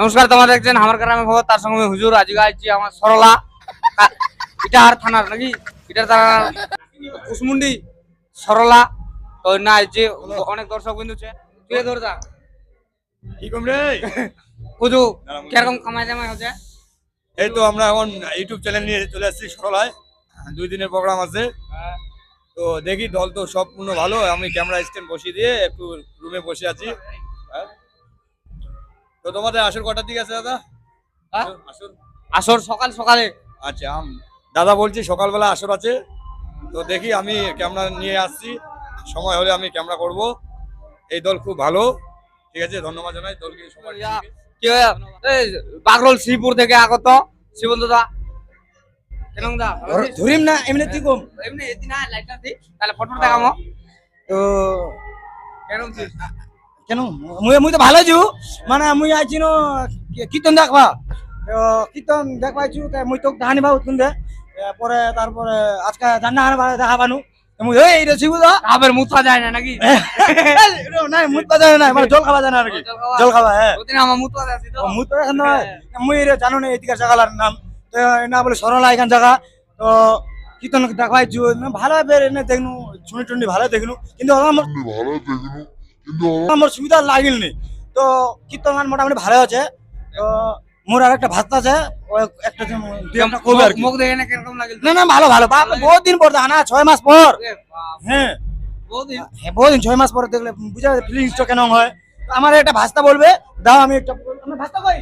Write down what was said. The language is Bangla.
নমস্কার তোমার দেখছেন আমার গ্রামে খবর তার সঙ্গে হুজুর আজকে আছি আমার সরলা। কা- ইটার থানার নাকি? ইটার থানার কুসমুন্ডি সরলা। তো না যে অনেক দর্শক বিন্দু আছে। তুই ধর যা কি কম রে? কুজু কীরকম কামাই জামাই হচ্ছে? এই তো আমরা এখন ইউটিউব চ্যানেল নিয়ে চলে আসছি সরলায়। দুই দিনের প্রোগ্রাম আছে। তো দেখি দল তো সম্পূর্ণ ভালো। আমি ক্যামেরা স্ট্যান্ড বসিয়ে দিয়ে একটু রুমে বসে আছি। হ্যাঁ। তো তোমাদের আসর কটার দিকে আছে দাদা? হ্যাঁ? আসর আসর? সকাল সকালে। আচ্ছা আম- দাদা বলছি সকালবেলা আসর আছে। তো দেখি আমি ক্যামেরা নিয়ে আসছি। সময় হলে আমি ক্যামেরা করব। এই দল খুব ভালো। ঠিক আছে ধন্যবাদ জানাই। দলকে হয়? এই বাগরোল শ্রীপুর থেকে আগত। শিবন্ত দা। কেন দা ধরিম না এমনি তুই কম। এমনি এদিন না লাইটটা দি তাহলে ফটো দেখামো। তো কেন কেন? মুই মুই তো ভালো আছু। মানে মুই আইছি ন কীর্তন দেখবা। তো কীর্তন দেখবা আইছু তাই মুই তোক দেখানি বা উৎকুন দে। পরে তারপরে আজকে জান্না হানা দেখা মুই এই দা। আবার মুথা যায় না নাকি? নাই মুত মানে জল খাওয়া যায় না আর কি। জল খাওয়া? হ্যাঁ। ওদিন আমার তো মুই জানো না এদিকে জায়গার নাম। তো না বলে সরলা এখান জায়গা তো কীর্তন ভালো বের এনে দেখনু টুনি ভালো দেখনু। কিন্তু আমার ভালো দেখল কিন্তু আমার সুবিধা লাগিল নি। তো কীর্তন গান মোটামুটি ভালো আছে। তো মোর আর একটা ভাত আছে একটা কবি আর কি। মুখ দেখে না কীরকম লাগিল? না না ভালো ভালো। বাপ বহুত দিন পর দেখা না ছয় মাস পর। হ্যাঁ। হ্যাঁ বহুদিন। হ্যাঁ বহুত দিন ছয় মাস পর দেখলে বুঝা যাবে ফিলিংসটা কেন হয়। তো আমার একটা ভাস্তা বলবে দাও আমি একটা ভাষা ভাস্তা কই?